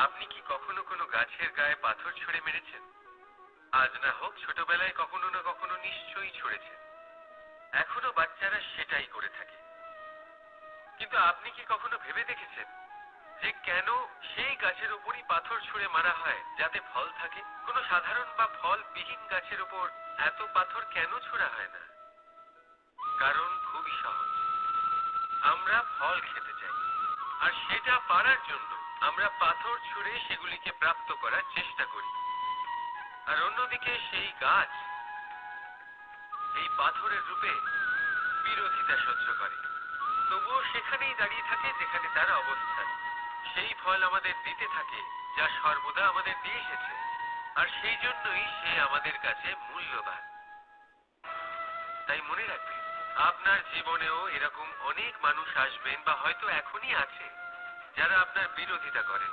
আপনি কি কখনো কোনো গাছের গায়ে পাথর ছুঁড়ে মেরেছেন? আজ না হোক ছোটবেলায় কখনো না কখনো নিশ্চয়ই ছুঁড়েছেন। এখনও বাচ্চারা সেটাই করে থাকে। কিন্তু আপনি কি কখনো ভেবে দেখেছেন যে কেন সেই গাছের উপরই পাথর ছুঁড়ে মারা হয়, যাতে ফল থাকে? কোনো সাধারণ বা ফল বিহীন গাছের উপর এত পাথর কেন ছোড়া হয় না? কারণ খুবই সহজ। আমরা ফল খেতে চাই। আর সেটা পারার জন্য আমরা পাথর ছুঁড়ে সেগুলিকে প্রাপ্ত করার চেষ্টা করি। আর অন্যদিকে সেই গাছ এই পাথরের রূপে বিরোধিতা সহ্য করে। তবুও সেখানেই দাঁড়িয়ে থাকে যেখানে তার অবস্থান। সেই ফল আমাদের দিতে থাকে, যা সর্বদা আমাদের দিয়ে এসেছে। আর সেই জন্যই সে আমাদের কাছে মূল্যবান। তাই মনে রাখবেন আপনার জীবনেও এরকম অনেক মানুষ আসবেন বা হয়তো এখনই আছে, যারা আপনার বিরোধিতা করেন,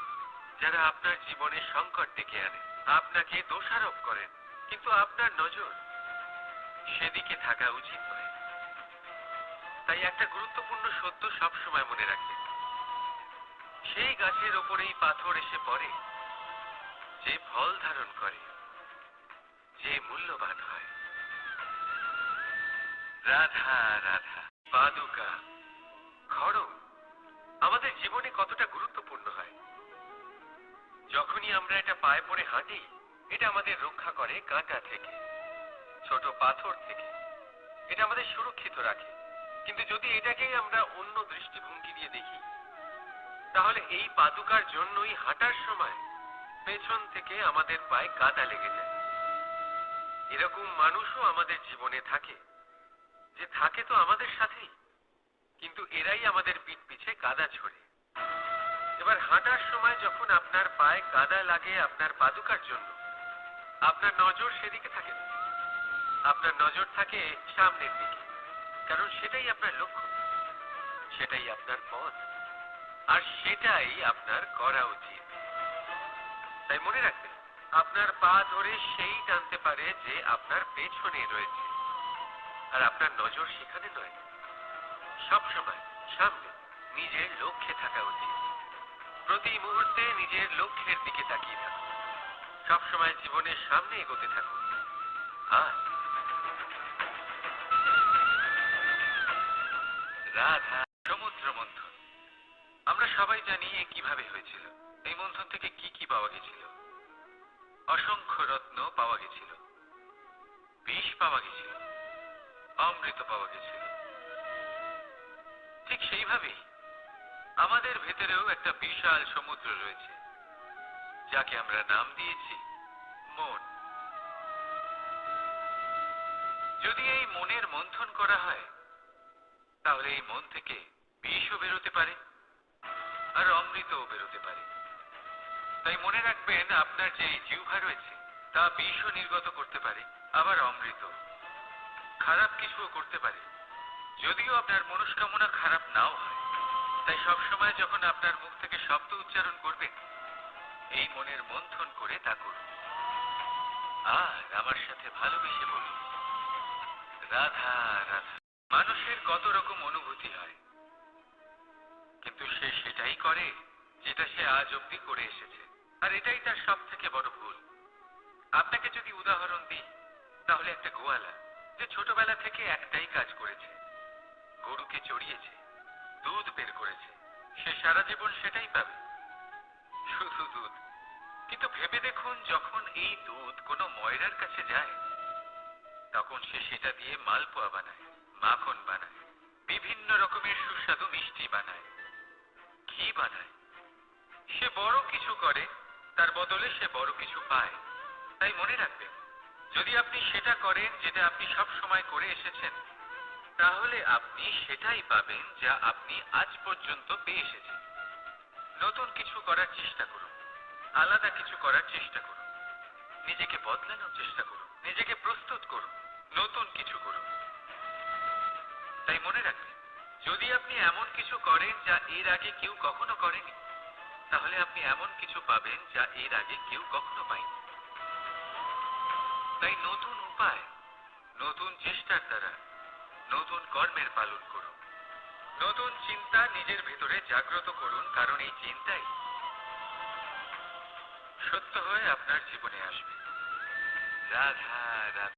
যারা আপনার জীবনে সংকট ডেকে আনে, আপনাকে দোষারোপ করেন, কিন্তু আপনার নজর সেদিকে থাকা উচিত নয়। তাই একটা গুরুত্বপূর্ণ সত্য সবসময় মনে রাখবেন। সেই গাছের ওপরেই পাথর এসে পড়ে, যে ফল ধারণ করে, যে মূল্যবান হয়। রাধা রাধা। পাদুকা খড়ম আমাদের জীবনে কতটা গুরুত্বপূর্ণ হয়। যখনই আমরা এটা পায়ে পড়ে হাঁটি, এটা আমাদের রক্ষা করে কাঁটা থেকে, ছোট পাথর থেকে। এটা আমাদের সুরক্ষিত রাখে। কিন্তু যদি এটাকেই আমরা অন্য দৃষ্টিভঙ্গি দিয়ে দেখি, তাহলে এই পাদুকার জন্যই হাঁটার সময় পেছন থেকে আমাদের পায়ে কাদা লেগে যায়। এরকম মানুষও আমাদের জীবনে থাকে। যে থাকে তো আমাদের সাথেই। কিন্তু এরাই আমাদের পিঠ পিছে কাদা ছড়ে। এবার হাঁটার সময় যখন আপনার পায়ে কাদা লাগে আপনার পাদুকার জন্য, আপনার নজর সেদিকে থাকে না। আপনার নজর থাকে সামনের দিকে, কারণ সেটাই আপনার লক্ষ্য। সেটাই আপনার পথ। আর সেটাই আপনার করা উচিত। তাই মনে রাখবেন, আপনার পা ধরে সেই টানতে পারে যে আপনার পেছনে রয়েছে। আর আপনার নজর সেখানে নয়। সবসময় সামনে নিজের লক্ষ্যে থাকা উচিত। প্রতি মুহূর্তে নিজের লক্ষ্যের দিকে তাকিয়ে থাকুন। সবসময় জীবনের সামনে এগোতে থাকুন। আর রাধা সমুদ্র মন্থন। আমরা সবাই জানি এ কীভাবে হয়েছিল। এই মন্থন থেকে কি কি পাওয়া গেছিল? অসংখ্য রত্ন পাওয়া গেছিল। বিষ পাওয়া গেছিল। অমৃত পাওয়া গেছিল। ঠিক সেইভাবেই আমাদের ভেতরেও একটা বিশাল সমুদ্র রয়েছে, যাকে আমরা নাম দিয়েছি মন। যদি এই মনের মন্থন করা হয়, তাহলে এই মন থেকে বিষও বেরোতে পারে, আর অমৃতও বেরোতে পারে। তাই মনে রাখবেন, আপনার যে জিহ্বা রয়েছে, তা বিষও নির্গত করতে পারে, আবার অমৃত খারাপ কিছুও করতে পারে। যদিও আপনার মনস্কামনা খারাপ নাও হয়। তাই সবসময় যখন আপনার মুখ থেকে শব্দ উচ্চারণ করবেন, এই মনের মন্থন করে তা করুন। আর আমার সাথে ভালোবেসে বলুন, রাধা রাধা। মানুষের কত রকম অনুভূতি হয়। কিন্তু সে সেটাই করে যেটা সে আজ অব্দি করে এসেছে। আর এটাই তার সব থেকে বড় ভুল। আপনাকে যদি উদাহরণ দিই, তাহলে একটা গোয়ালা। যে ছোটবেলা থেকে একটাই কাজ করেছে, গরুকে চড়িয়েছে, দুধ বের করেছে, সে সারা জীবন সেটাই পাবে। শুধু দুধ। কিন্তু ভেবে দেখুন, যখন এই দুধ কোনো ময়রার কাছে যায়, তখন সে সেটা দিয়ে মালপোয়া বানায়, মাখন বানায়, বিভিন্ন রকমের সুস্বাদু মিষ্টি বানায়, ঘি বানায়। সে বড় কিছু করে, তার বদলে সে বড় কিছু পায়। তাই মনে রাখবেন যদি আপনি সেটা করেন যেটা আপনি সব সময় করে এসেছেন, তাহলে আপনি সেটাই পাবেন যা আপনি আজ পর্যন্ত পেয়ে এসেছেন। নতুন কিছু করার চেষ্টা করুন, আলাদা কিছু করার চেষ্টা করুন, নিজেকে বদলানোর চেষ্টা করুন, নিজেকে প্রস্তুত করুন, নতুন কিছু করুন। তাই মনে রাখবেন, যদি আপনি এমন কিছু করেন যা এর আগে কেউ কখনো করেনি, তাহলে আপনি এমন কিছু পাবেন যা এর আগে কেউ কখনো পায়নি। তাই নতুন উপায়, নতুন চেষ্টার দ্বারা নতুন কর্মের পালন করুন। নতুন চিন্তা নিজের ভেতরে জাগ্রত করুন, কারণ এই চিন্তাই সত্য হয়ে আপনার জীবনে আসবে। রাধা রাধা।